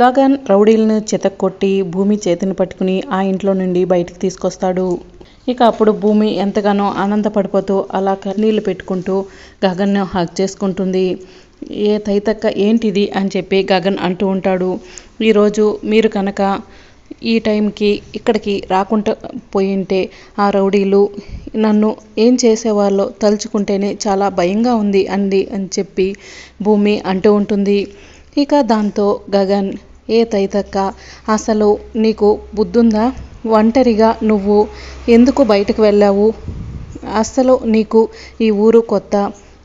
గగన్ రౌడీలను చితక్కొట్టి భూమి చేతిని పట్టుకుని ఆ ఇంట్లో నుండి బయటికి తీసుకొస్తాడు. ఇక అప్పుడు భూమి ఎంతగానో ఆనందపడిపోతూ అలా కన్నీళ్ళు పెట్టుకుంటూ గగన్ను హక్ చేసుకుంటుంది. ఏ తైతక్క ఏంటిది అని చెప్పి గగన్ అంటూ ఉంటాడు. ఈరోజు మీరు కనుక ఈ టైంకి ఇక్కడికి రాకుండా పోయింటే ఆ రౌడీలు నన్ను ఏం చేసేవాళ్ళో తలుచుకుంటేనే చాలా భయంగా ఉంది అంది అని చెప్పి భూమి అంటూ ఉంటుంది. ఇక దాంతో గగన్ ఏ తైతక్క? అసలు నీకు బుద్ధుందా? ఒంటరిగా నువ్వు ఎందుకు బయటకు వెళ్ళావు? అసలు నీకు ఈ ఊరు కొత్త?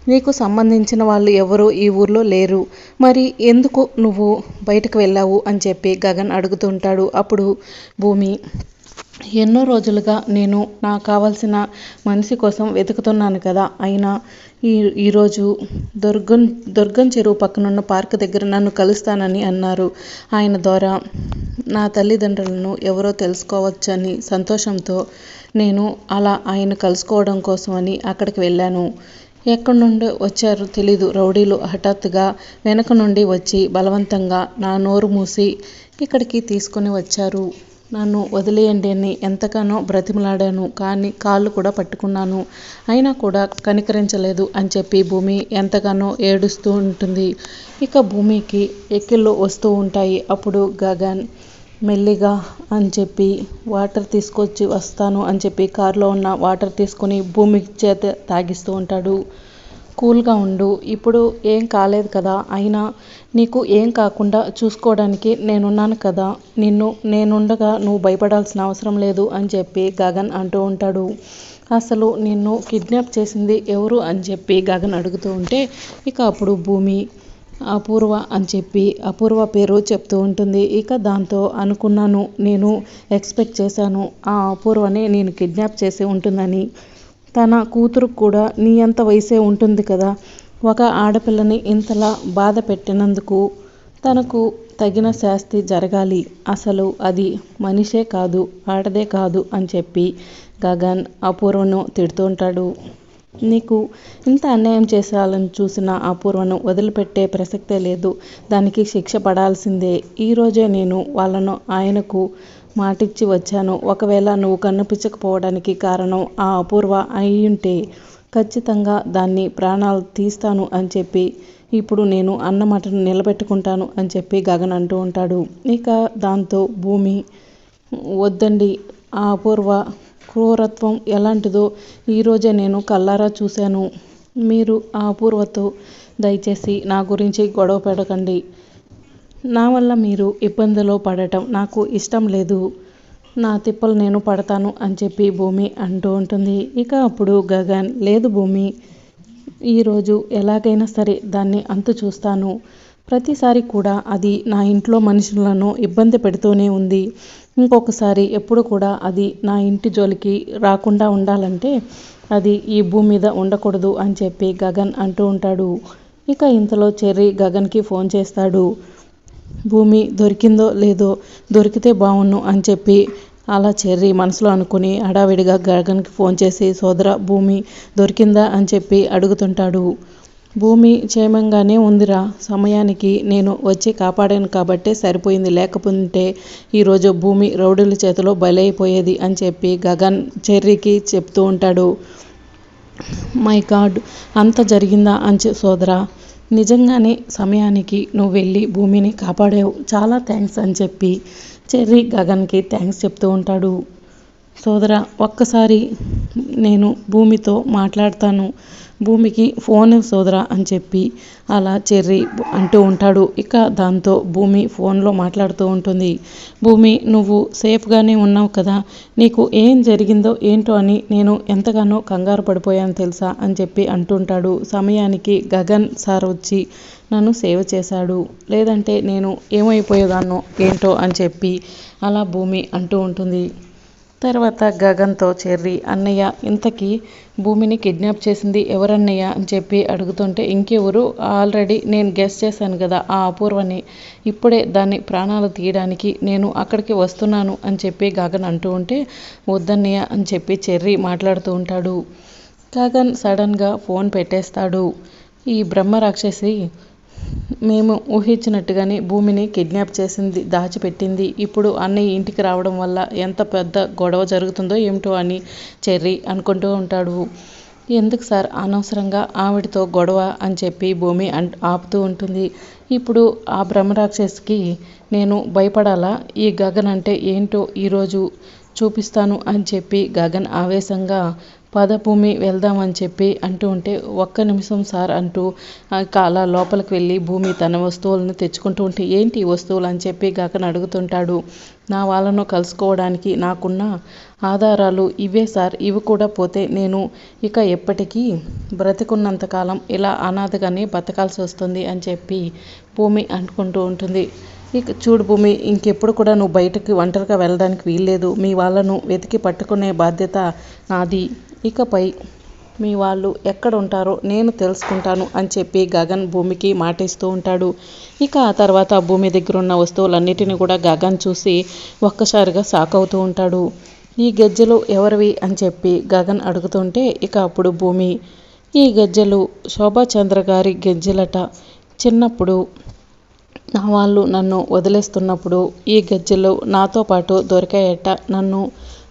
నీకు సంబంధించిన వాళ్ళు ఎవరు ఈ ఊర్లో లేరు. మరి ఎందుకు నువ్వు బయటకు వెళ్ళావు అని చెప్పి గగన్ అడుగుతుంటాడు అప్పుడు భూమి. ఎన్నో రోజులుగా నేను నాకు కావాల్సిన మనిషి కోసం వెతుకుతున్నాను కదా అయినా ఈ ఈరోజు దుర్గం దుర్గం చెరువు పక్కనున్న పార్క్ దగ్గర నన్ను కలుస్తానని అన్నారు. ఆయన ద్వారా నా తల్లిదండ్రులను ఎవరో తెలుసుకోవచ్చని సంతోషంతో నేను అలా ఆయన కలుసుకోవడం కోసమని అక్కడికి వెళ్ళాను. ఎక్కడి నుండి వచ్చారో తెలీదు. రౌడీలు హఠాత్తుగా వెనక నుండి వచ్చి బలవంతంగా నా నోరు మూసి ఇక్కడికి తీసుకొని వచ్చారు. నన్ను వదిలేయండి అని ఎంతగానో బ్రతిమలాడాను కానీ కాళ్ళు కూడా పట్టుకున్నాను. అయినా కూడా కనికరించలేదు అని చెప్పి భూమి ఎంతగానో ఏడుస్తూ ఉంటుంది. ఇక భూమికి ఎక్కిళ్ళు వస్తూ ఉంటాయి. అప్పుడు గగన్ మెల్లిగా అని చెప్పి వాటర్ తీసుకొచ్చి వస్తాను అని చెప్పి కారులో ఉన్న వాటర్ తీసుకొని భూమి చేత తాగిస్తూ ఉంటాడు. కూల్గా ఉండు. ఇప్పుడు ఏం కాలేదు కదా. అయినా నీకు ఏం కాకుండా చూసుకోవడానికి నేనున్నాను కదా. నిన్ను నేనుండగా నువ్వు భయపడాల్సిన అవసరం లేదు అని చెప్పి గగన్ అంటూ ఉంటాడు. అసలు నిన్ను కిడ్నాప్ చేసింది ఎవరు అని చెప్పి గగన్ అడుగుతూ ఉంటే ఇక అప్పుడు భూమి అపూర్వ అని చెప్పి అపూర్వ పేరు చెప్తూ ఉంటుంది. ఇక దాంతో అనుకున్నాను నేను ఎక్స్పెక్ట్ చేశాను ఆ అపూర్వనే నేను కిడ్నాప్ చేసి ఉంటుందని. తన కూతురు కూడా నీ అంత వయసే ఉంటుంది కదా. ఒక ఆడపిల్లని ఇంతలా బాధ పెట్టినందుకు తనకు తగిన శాస్తి జరగాలి. అసలు అది మనిషే కాదు ఆడదే కాదు అని చెప్పి గగన్ అపూర్వను తిడుతూ ఉంటాడు. నీకు ఇంత అన్యాయం చేసేయాలని చూసిన అపూర్వను వదిలిపెట్టే ప్రసక్తే లేదు. దానికి శిక్ష పడాల్సిందే. ఈరోజే నేను వాళ్ళను ఆయనకు మాటిచ్చి వచ్చాను. ఒకవేళ నువ్వు కనిపించకపోవడానికి కారణం ఆ అపూర్వ అయ్యుంటే ఖచ్చితంగా దాన్ని ప్రాణాలు తీస్తాను అని చెప్పి ఇప్పుడు నేను అన్న మాటను నిలబెట్టుకుంటాను అని చెప్పి గగన్ అంటూ ఉంటాడు. ఇక దాంతో భూమి వద్దండి. ఆ అపూర్వ క్రూరత్వం ఎలాంటిదో ఈరోజే నేను కళ్ళారా చూశాను. మీరు ఆ అపూర్వతో దయచేసి నా గురించి గొడవ పెడకండి. నా వల్ల మీరు ఇబ్బందిలో పడటం నాకు ఇష్టం లేదు. నా తిప్పలు నేను పడతాను అని చెప్పి భూమి అంటూ ఉంటుంది. ఇక అప్పుడు గగన్ లేదు భూమి ఈరోజు ఎలాగైనా సరే దాన్ని అంతు చూస్తాను. ప్రతిసారి కూడా అది నా ఇంట్లో మనుషులను ఇబ్బంది పెడుతూనే ఉంది. ఇంకొకసారి ఎప్పుడు కూడా అది నా ఇంటి జోలికి రాకుండా ఉండాలంటే అది ఈ భూమి మీద ఉండకూడదు అని చెప్పి గగన్ అంటూ ఉంటాడు. ఇక ఇంతలో చెర్రీ గగన్కి ఫోన్ చేస్తాడు. భూమి దొరికిందో లేదో దొరికితే బాగుండు అని చెప్పి అలా చెర్రి మనసులో అనుకుని హడావిడిగా గగన్కి ఫోన్ చేసి సోదర భూమి దొరికిందా? అని చెప్పి అడుగుతుంటాడు. భూమి క్షేమంగానే ఉందిరా. సమయానికి నేను వచ్చి కాపాడాను కాబట్టే సరిపోయింది. లేకపోతే ఈరోజు భూమి రౌడీల చేతిలో బలైపోయేది అని చెప్పి గగన్ చెర్రీకి చెప్తూ ఉంటాడు. మై గాడ్ అంత జరిగిందా? అని సోదరా నిజంగానే సమయానికి నువ్వు వెళ్ళి భూమిని కాపాడావు. చాలా థ్యాంక్స్ అని చెప్పి చెర్రీ గగన్కి థ్యాంక్స్ చెప్తూ ఉంటాడు. సోదర ఒక్కసారి నేను భూమితో మాట్లాడతాను. భూమికి ఫోన్ సోదరా అని చెప్పి అలా చెర్రి అంటూ ఉంటాడు. ఇక దాంతో భూమి ఫోన్లో మాట్లాడుతూ ఉంటుంది. భూమి నువ్వు సేఫ్గానే ఉన్నావు కదా? నీకు ఏం జరిగిందో ఏంటో అని నేను ఎంతగానో కంగారు పడిపోయాను తెలుసా? అని చెప్పి అంటుంటాడు సమయానికి గగన్ సార్ వచ్చి నన్ను సేవ్ చేశాడు. లేదంటే నేను ఏమైపోయేదాన్నో ఏంటో అని చెప్పి అలా భూమి అంటూ ఉంటుంది. తర్వాత గగన్తో చెర్రీ అన్నయ్య ఇంతకీ భూమిని కిడ్నాప్ చేసింది ఎవరన్నయ్య? అని చెప్పి అడుగుతుంటే ఇంకెవరు ఆల్రెడీ నేను గెస్ చేశాను కదా ఆ అపూర్వని. ఇప్పుడే దాన్ని ప్రాణాలు తీయడానికి నేను అక్కడికి వస్తున్నాను అని చెప్పి గగన్ అంటూ ఉంటే వద్దన్నయ్య అని చెప్పి చెర్రీ మాట్లాడుతూ ఉంటాడు. గగన్ సడన్గా ఫోన్ పెట్టేస్తాడు. ఈ బ్రహ్మ రాక్షసి మేము ఊహించినట్టుగానే భూమిని కిడ్నాప్ చేసింది దాచిపెట్టింది. ఇప్పుడు అన్నయ్య ఇంటికి రావడం వల్ల ఎంత పెద్ద గొడవ జరుగుతుందో ఏమిటో అని చెర్రీ అనుకుంటూ ఉంటాడు. ఎందుకు సార్? అనవసరంగా ఆవిడతో గొడవ అని చెప్పి భూమి అన్ ఆపుతూ ఉంటుంది. ఇప్పుడు ఆ బ్రహ్మరాక్షస్కి నేను భయపడాలా? ఈ గగన్ అంటే ఏంటో ఈరోజు చూపిస్తాను అని చెప్పి గగన్ ఆవేశంగా పద భూమి వెళ్దామని చెప్పి అంటూ ఉంటే ఒక్క నిమిషం సార్ అంటూ అలా లోపలికి వెళ్ళి భూమి తన వస్తువులను తెచ్చుకుంటూ ఉంటే ఏంటి ఈ వస్తువులు? అని చెప్పి గగన్ అడుగుతుంటాడు. నా వాళ్ళను కలుసుకోవడానికి నాకున్న ఆధారాలు ఇవే సార్. ఇవి కూడా పోతే నేను ఇక ఎప్పటికీ బ్రతికున్నంతకాలం ఇలా అనాథగానే బతకాల్సి వస్తుంది అని చెప్పి భూమి అనుకుంటూ ఉంటుంది. ఇక చూడు భూమి ఇంకెప్పుడు కూడా నువ్వు బయటకి ఒంటరిగా వెళ్ళడానికి వీల్లేదు. మీ వాళ్ళను వెతికి పట్టుకునే బాధ్యత నాది. ఇకపై మీ వాళ్ళు ఎక్కడ ఉంటారో నేను తెలుసుకుంటాను అని చెప్పి గగన్ భూమికి మాటేస్తూ ఉంటాడు. ఇక ఆ తర్వాత భూమి దగ్గర ఉన్న వస్తువులన్నిటిని కూడా గగన్ చూసి ఒక్కసారిగా షాక్ అవుతూ ఉంటాడు. ఈ గజ్జెలు ఎవరివి అని చెప్పి గగన్ అడుగుతుంటే ఇక అప్పుడు భూమి ఈ గజ్జెలు శోభాచంద్ర గారి గజ్జెలట. చిన్నప్పుడు నా వాళ్ళు నన్ను వదిలేస్తున్నప్పుడు ఈ గజ్జెలు నాతో పాటు దొరికాయట నన్ను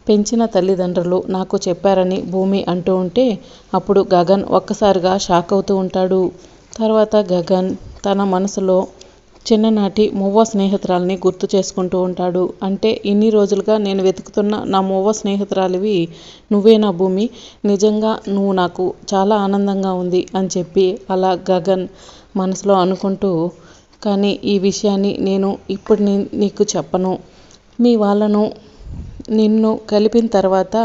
పెంచిన తల్లిదండ్రులు నాకు చెప్పారని భూమి అంటూ ఉంటే అప్పుడు గగన్ ఒక్కసారిగా షాక్ అవుతూ ఉంటాడు. తర్వాత గగన్ తన మనసులో చిన్ననాటి మువ్వ స్నేహితురాలని గుర్తు చేసుకుంటూ ఉంటాడు. అంటే ఇన్ని రోజులుగా నేను వెతుకుతున్న నా మువ్వ స్నేహితురాలివి నువ్వేనా భూమి నిజంగా నువ్వు నాకు చాలా ఆనందంగా ఉంది అని చెప్పి అలా గగన్ మనసులో అనుకుంటూ కానీ ఈ విషయాన్ని నేను ఇప్పుడు నీకు చెప్పను. మీ వాళ్ళను నిన్ను కలిపిన తర్వాత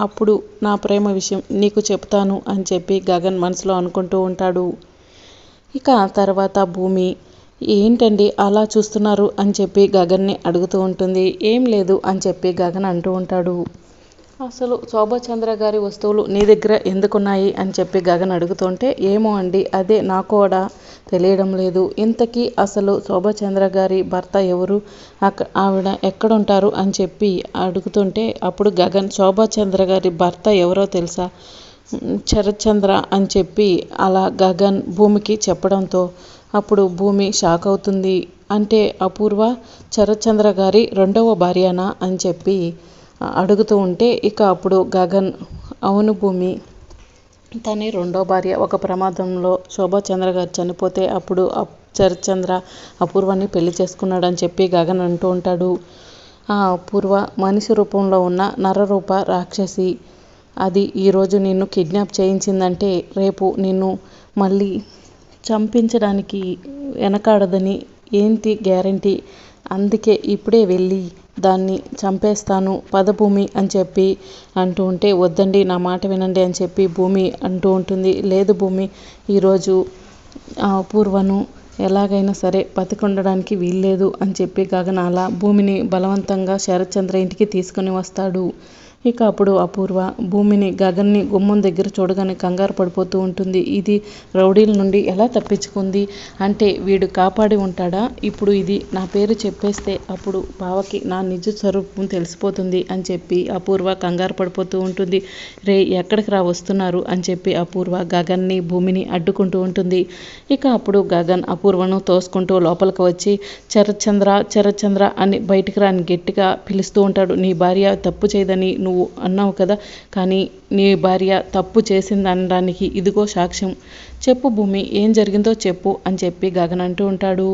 అప్పుడు నా ప్రేమ విషయం నీకు చెప్తాను అని చెప్పి గగన్ మనసులో అనుకుంటూ ఉంటాడు. ఇక తర్వాత భూమి ఏంటండి అలా చూస్తున్నారు? అని చెప్పి గగన్ని అడుగుతూ ఉంటుంది. ఏం లేదు అని చెప్పి గగన్ అంటూ ఉంటాడు. అసలు శోభాచంద్ర గారి వస్తువులు నీ దగ్గర ఎందుకున్నాయి అని చెప్పి గగన్ అడుగుతుంటే ఏమో అండి అదే నాకు కూడా? తెలియడం లేదు. ఇంతకీ అసలు శోభాచంద్ర గారి భర్త ఎవరు? అక్క ఆవిడ ఎక్కడుంటారు అని చెప్పి అడుగుతుంటే అప్పుడు గగన్ శోభాచంద్ర గారి భర్త ఎవరో తెలుసా? శరత్చంద్ర అని చెప్పి అలా గగన్ భూమికి చెప్పడంతో అప్పుడు భూమి షాక్ అవుతుంది. అంటే అపూర్వ శరత్చంద్ర గారి రెండవ భార్యనా అని చెప్పి అడుగుతూ ఉంటే ఇక అప్పుడు గగన్ అవును భూమి తని రెండో భార్య ఒక ప్రమాదంలో శోభాచంద్ర గారు చనిపోతే అప్పుడు శరత్చంద్ర అపూర్వాన్ని పెళ్ళి చేసుకున్నాడని చెప్పి గగన్ అంటూ ఉంటాడు. ఆ అపూర్వ మనిషి రూపంలో ఉన్న నరరూప రాక్షసి. అది ఈరోజు నిన్ను కిడ్నాప్ చేయించిందంటే రేపు నిన్ను మళ్ళీ చంపించడానికి వెనకాడదని ఏంటి గ్యారంటీ? అందుకే ఇప్పుడే వెళ్ళి దాన్ని చంపేస్తాను పద భూమి అని చెప్పి అంటూ ఉంటే వద్దండి నా మాట వినండి అని చెప్పి భూమి అంటూ ఉంటుంది. లేదు భూమి ఈరోజు అపూర్వను ఎలాగైనా సరే బతికుండడానికి వీల్లేదు అని చెప్పి గగనాల భూమిని బలవంతంగా శరత్చంద్ర ఇంటికి తీసుకుని వస్తాడు. ఇక అప్పుడు అపూర్వ భూమిని గగన్ని గుమ్మం దగ్గర చూడగానే కంగారు పడిపోతూ ఉంటుంది. ఇది రౌడీల నుండి ఎలా తప్పించుకుంది అంటే వీడు కాపాడి ఉంటాడా? ఇప్పుడు ఇది నా పేరు చెప్పేస్తే అప్పుడు బావకి నా నిజ స్వరూపం తెలిసిపోతుంది అని చెప్పి అపూర్వ కంగారు పడిపోతూ ఉంటుంది. రే ఎక్కడికి రా వస్తున్నారు? అని చెప్పి అపూర్వ గగన్ని భూమిని అడ్డుకుంటూ ఉంటుంది. ఇక అప్పుడు గగన్ అపూర్వను తోసుకుంటూ లోపలికి వచ్చి చరచంద్ర చరచంద్ర అని బయటికి రాని గట్టిగా పిలుస్తూ ఉంటాడు. నీ భార్య తప్పు చేయదని నువ్వు అన్నావు కదా కానీ నీ భార్య తప్పు చేసింది అనడానికి ఇదిగో సాక్ష్యం. చెప్పు భూమి ఏం జరిగిందో చెప్పు అని చెప్పి గగన్ అంటూ ఉంటాడు.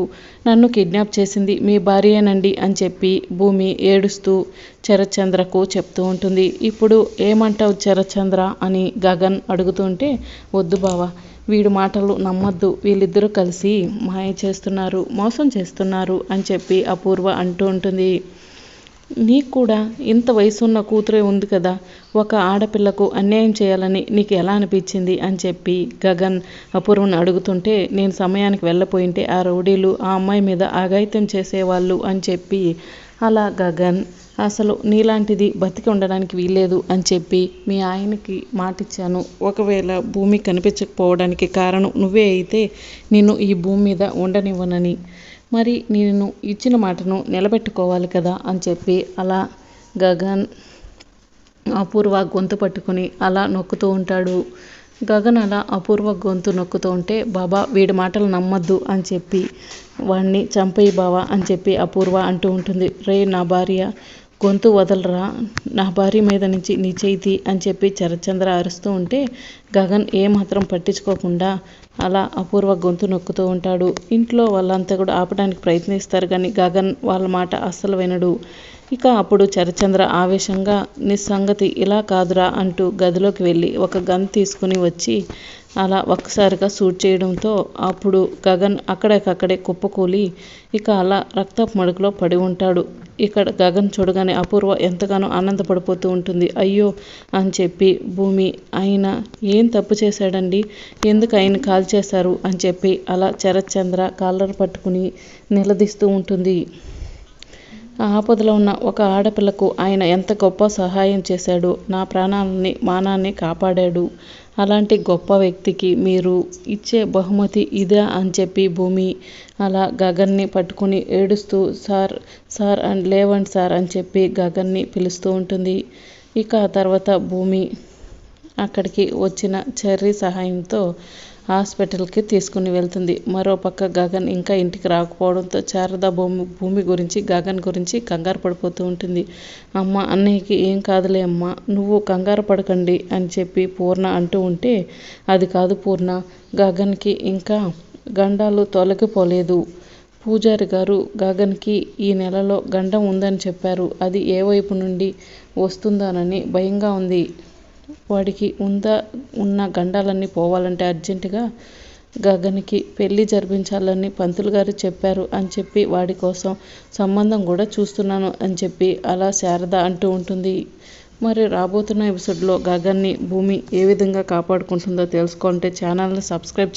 నన్ను కిడ్నాప్ చేసింది మీ భార్యేనండి అని చెప్పి భూమి ఏడుస్తూ చరచంద్రకు చెప్తూ ఉంటుంది. ఇప్పుడు ఏమంటావు చరచంద్ర అని గగన్ అడుగుతుంటే వద్దు బావా వీడి మాటలు నమ్మొద్దు. వీళ్ళిద్దరూ కలిసి మాయ చేస్తున్నారు మోసం చేస్తున్నారు అని చెప్పి అపూర్వ అంటూ ఉంటుంది. నీకు కూడా ఇంత వయసున్న కూతురే ఉంది కదా ఒక ఆడపిల్లకు అన్యాయం చేయాలని నీకు ఎలా అనిపించింది అని చెప్పి గగన్ అపూర్వను అడుగుతుంటే నేను సమయానికి వెళ్ళపోయింటే ఆ రౌడీలు ఆ అమ్మాయి మీద ఆగాయిత్యం చేసేవాళ్ళు అని చెప్పి అలా గగన్ అసలు నీలాంటిది బతికి ఉండడానికి వీల్లేదు అని చెప్పి మీ ఆయనకి మాటిచ్చాను. ఒకవేళ భూమి కనిపించకపోవడానికి కారణం నువ్వే అయితే నేను ఈ భూమి మీద ఉండనివ్వనని. మరి నేను ఇచ్చిన మాటను నిలబెట్టుకోవాలి కదా అని చెప్పి అలా గగన్ అపూర్వ గొంతు పట్టుకుని అలా నొక్కుతూ ఉంటాడు. గగన్ అలా అపూర్వ గొంతు నొక్కుతూ ఉంటే బాబా వీడి మాటలు నమ్మొద్దు అని చెప్పి వాడిని చంపేయి బావా అని చెప్పి అపూర్వ అంటూ ఉంటుంది. రే నా భార్య గొంతు వదలరా? నా భార్య మీద నుంచి నీ చేతి అని చెప్పి చరచంద్ర అరుస్తూ ఉంటే గగన్ ఏమాత్రం పట్టించుకోకుండా అలా అపూర్వ గొంతు నొక్కుతూ ఉంటాడు. ఇంట్లో వాళ్ళంతా కూడా ఆపడానికి ప్రయత్నిస్తారు కానీ గగన్ వాళ్ళ మాట అస్సలు వినడు. ఇక అప్పుడు చరచంద్ర ఆవేశంగా నీ సంగతి ఇలా కాదురా అంటూ గదిలోకి వెళ్ళి ఒక గన్ తీసుకుని వచ్చి అలా ఒక్కసారిగా షూట్ చేయడంతో అప్పుడు గగన్ అక్కడికక్కడే కుప్పకూలి ఇక అలా రక్తపు మడుగులో పడి ఉంటాడు. ఇక్కడ గగన్ చూడగానే అపూర్వ ఎంతగానో ఆనందపడిపోతూ ఉంటుంది. అయ్యో అని చెప్పి భూమి ఆయన ఏం తప్పు చేశాడండి? ఎందుకు ఆయన కాల్ చేశారు? అని చెప్పి అలా చరచంద్ర కాలర్ పట్టుకుని నిలదీస్తూ ఉంటుంది. ఆపదలో ఉన్న ఒక ఆడపిల్లకు ఆయన ఎంత గొప్ప సహాయం చేశాడు? నా ప్రాణాలని మానాన్ని కాపాడాడు. అలాంటి గొప్ప వ్యక్తికి మీరు ఇచ్చే బహుమతి ఇదా అని చెప్పి భూమి అలా గగన్ని పట్టుకుని ఏడుస్తూ సార్ సార్ అండ్ లేవండి సార్ అని చెప్పి గగన్ని పిలుస్తూ ఉంటుంది. ఇక ఆ తర్వాత భూమి అక్కడికి వచ్చిన చెర్రీ సహాయంతో హాస్పిటల్కి తీసుకుని వెళ్తుంది. మరోపక్క గగన్ ఇంకా ఇంటికి రాకపోవడంతో శారద భూమి భూమి గురించి గగన్ గురించి కంగారు పడిపోతూ ఉంటుంది. అమ్మ అన్నయ్యకి ఏం కాదులే అమ్మ నువ్వు కంగారు పడకండి అని చెప్పి పూర్ణ అంటూ ఉంటే అది కాదు పూర్ణ గగన్కి ఇంకా గండాలు తొలగిపోలేదు. పూజారి గారు గగన్కి ఈ నెలలో గండం ఉందని చెప్పారు. అది ఏ వైపు నుండి వస్తుందానని భయంగా ఉంది. వాడికి ఉందా ఉన్న గండాలన్నీ పోవాలంటే అర్జెంటుగా గగన్కి పెళ్ళి జరిపించాలని పంతులు గారు చెప్పారు అని చెప్పి వాడి కోసం సంబంధం కూడా చూస్తున్నాను అని చెప్పి అలా శారద అంటూ ఉంటుంది. మరి రాబోతున్న ఎపిసోడ్లో గగన్ని భూమి ఏ విధంగా కాపాడుకుంటుందో తెలుసుకుంటే ఛానల్ని సబ్స్క్రైబ్